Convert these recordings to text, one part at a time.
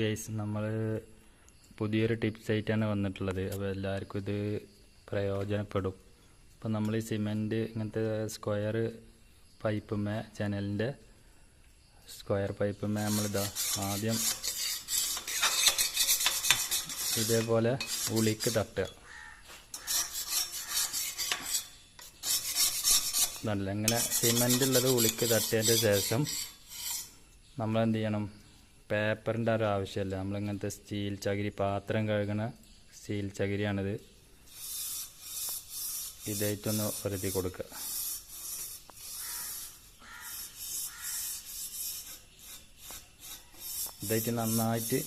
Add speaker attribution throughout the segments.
Speaker 1: Guys നമ്മൾ പുതിയൊരു tips ആയിട്ടാണ് വന്നിട്ടുള്ളത്. അപ്പോൾ എല്ലാവർക്കും ഇത് പ്രയോജനപ്പെടും. അപ്പോൾ നമ്മൾ ഈ സിമെന്റ് ഇങ്ങനത്തെ സ്ക്വയർ പൈപ്പുമേ ചാനലിന്റെ സ്ക്വയർ പൈപ്പുമേ നമ്മളിതാ ആദ്യം ഇതേപോലെ ഉളിക്ക് തട്ടുക. ഇതല്ല ഇങ്ങനെ സിമെന്റ് ഉള്ളത് ഉളിക്ക് തട്ടിയതിന്റെ ശേഷം നമ്മൾ എന്ത് ചെയ്യണം പേപ്പറിന്റെ ഒരു ആവശ്യമില്ല. നമ്മളിങ്ങനത്തെ സ്റ്റീൽ ചകിരി പാത്രം കഴുകണ സ്റ്റീൽ ചകിരിയാണിത്. ഇതായിട്ടൊന്ന് വരുത്തി കൊടുക്കുക ഇതായിട്ട് നന്നായിട്ട്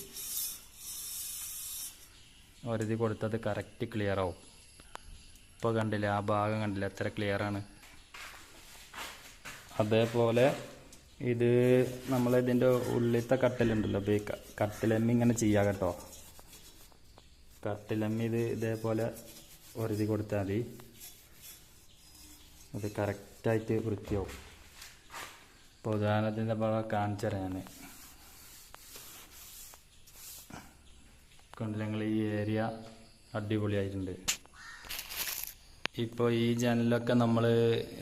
Speaker 1: ഒരുതി കൊടുത്തത് കറക്റ്റ് ക്ലിയർ ആവും. ഇപ്പോൾ കണ്ടില്ലേ ആ ഭാഗം കണ്ടില്ല എത്ര ക്ലിയറാണ് അതേപോലെ ഇത് നമ്മൾ ഇതിന്റെ ഉള്ളിലത്തെ കട്ടിലുണ്ടല്ലോ ബേക്ക ഈ കട്ടിലമ്മി ഇങ്ങനെ ചെയ്യാം കേട്ടോ. കട്ടിലമ്മി ഇത് ഇതേപോലെ ഒരുതി കൊടുത്താൽ മതി. അത് കറക്റ്റായിട്ട് വൃത്തിയാവും. ഇപ്പോൾ ഉദാഹരണത്തിന്റെ ഭാഗം കാണിച്ചു തരാം ഞാൻ കണ്ടില്ല ഈ ഏരിയ അടിപൊളിയായിട്ടുണ്ട്. ഇപ്പോൾ ഈ ജനലൊക്കെ നമ്മൾ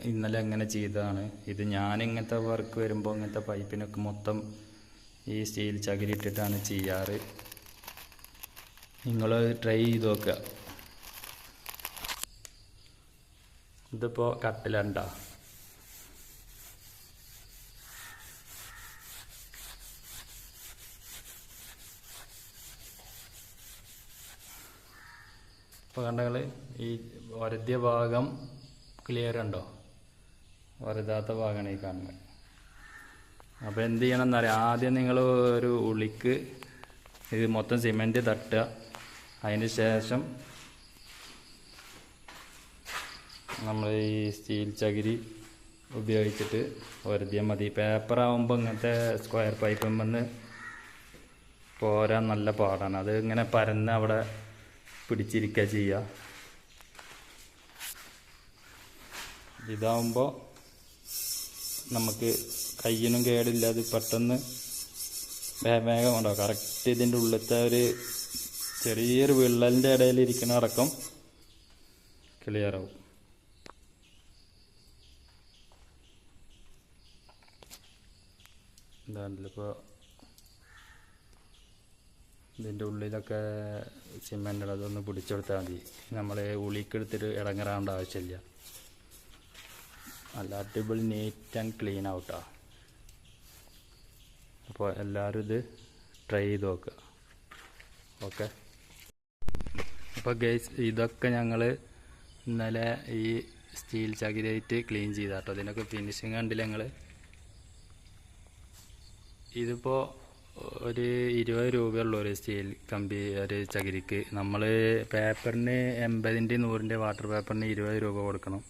Speaker 1: ഇന്നലെ എങ്ങനെ ചെയ്തതാണ്? ഇത് ഞാൻ ഇങ്ങനത്തെ വർക്ക് വരുമ്പോൾ ഇങ്ങനത്തെ പൈപ്പിനൊക്കെ മൊത്തം ഈ സ്റ്റീൽ ചകിരി ഇട്ടിട്ടാണ് ചെയ്യാറ്. നിങ്ങൾ ട്രൈ ചെയ്ത് നോക്കുക ഇതിപ്പോൾ കട്ടിലണ്ട? ഇപ്പോൾ കണ്ടങ്ങൾ ഈ വരതിയ ഭാഗം ക്ലിയർ ഉണ്ടോ? വരതാത്ത ഭാഗമാണ് ഈ കാണുന്നത്. അപ്പോൾ എന്ത് ചെയ്യണം എന്നറിയാം ആദ്യം നിങ്ങൾ ഒരു ഉളിക്ക് ഇത് മൊത്തം സിമെന്റ് തട്ടുക. അതിന് ശേഷം നമ്മൾ ഈ സ്റ്റീൽ ചകിരി ഉപയോഗിച്ചിട്ട് ഒരുതിയാൽ മതി. ആവുമ്പോൾ ഇങ്ങനത്തെ സ്ക്വയർ പൈപ്പ് വന്ന് പോരാൻ നല്ല പാടാണ്. അത് ഇങ്ങനെ പരന്ന് അവിടെ പിടിച്ചിരിക്കുക ചെയ്യുക ഇതാവുമ്പോൾ നമുക്ക് കയ്യിനും കേടില്ലാതെ പെട്ടെന്ന് വേഗം വേഗം ഉണ്ടോ കറക്റ്റ് ഇതിന്റെ ഉള്ളിലത്തെ ഒരു ചെറിയൊരു വിള്ളലിന്റെ ഇടയിൽ ഇരിക്കുന്ന അടക്കം ക്ലിയറാവും എന്താണല്ലോ ഇപ്പോൾ ഇതിന്റെ ഉള്ളിലൊക്കെ സിമെന്റ് അതൊന്ന് പിടിച്ചെടുത്താൽ മതി. നമ്മൾ ഉളിക്കെടുത്തിട്ട് ഇടങ്ങറാണ്ട ആവശ്യമില്ല. നല്ല അടിപൊളി നീറ്റ് ആൻഡ് ക്ലീൻ ആവട്ടോ. അപ്പോൾ എല്ലാവരും ഇത് ട്രൈ ചെയ്ത് നോക്കുക ഓക്കെ അപ്പോൾ ഗൈസ് ഇതൊക്കെ ഞങ്ങൾ ഇന്നലെ ഈ സ്റ്റീൽ ചകിരിയായിട്ട് ക്ലീൻ ചെയ്താട്ടോ. ഇതിനൊക്കെ ഫിനിഷിങ് കണ്ടില്ല ഞങ്ങൾ ഇതിപ്പോൾ ഒരു ഇരുപത് രൂപയുള്ള ഒരു സ്റ്റീൽ കമ്പി ഒരു ചകിരിക്ക്. നമ്മൾ പേപ്പറിന് എൺപതിന്റെ നൂറിന്റെ വാട്ടർ പേപ്പറിന് ഇരുപത് രൂപ കൊടുക്കണം.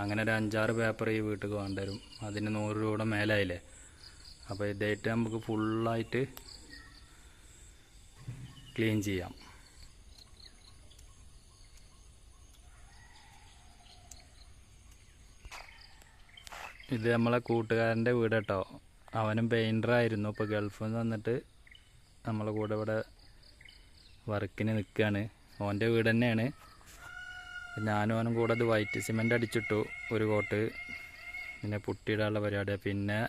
Speaker 1: അങ്ങനെ ഒരു അഞ്ചാറ് പേപ്പർ ഈ വീട്ടിൽ വേണ്ടി വരും. അതിന് നൂറ് രൂപയുടെ മേലായില്ലേ? അപ്പോൾ ഇതായിട്ട് നമുക്ക് ഫുള്ളായിട്ട് ക്ലീൻ ചെയ്യാം. ഇത് നമ്മളെ കൂട്ടുകാരന്റെ വീട് കേട്ടോ അവനും പെയിന്ററായിരുന്നു ഇപ്പോൾ ഗൾഫിൽ നിന്ന് വന്നിട്ട് നമ്മളെ കൂടെ ഇവിടെ വർക്കിന് നിൽക്കുകയാണ് ഓന്റെ വീട് തന്നെയാണ്. ഞാനും അവനും കൂടെ അത് വൈറ്റ് സിമെന്റ് അടിച്ചിട്ടു ഒരു കോട്ട് പിന്നെ പുട്ടിയിടാനുള്ള പരിപാടിയാണ് പിന്നെ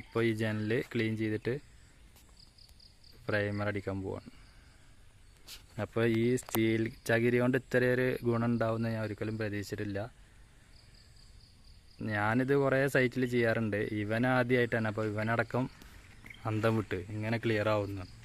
Speaker 1: ഇപ്പോൾ ഈ ജനൽ ക്ലീൻ ചെയ്തിട്ട് പ്രൈമർ അടിക്കാൻ പോവാണ്. അപ്പോൾ ഈ സ്റ്റീൽ ചകിരി കൊണ്ട് ഇത്രയൊരു ഗുണം ഉണ്ടാവുമെന്ന് ഞാൻ ഒരിക്കലും പ്രതീക്ഷിച്ചിട്ടില്ല. ഞാനിത് കുറേ സൈറ്റിൽ ചെയ്യാറുണ്ട്. ഇവൻ ആദ്യമായിട്ടാണ് അപ്പോൾ ഇവനടക്കം അന്തം വിട്ട് ഇങ്ങനെ ക്ലിയർ ആവുന്നു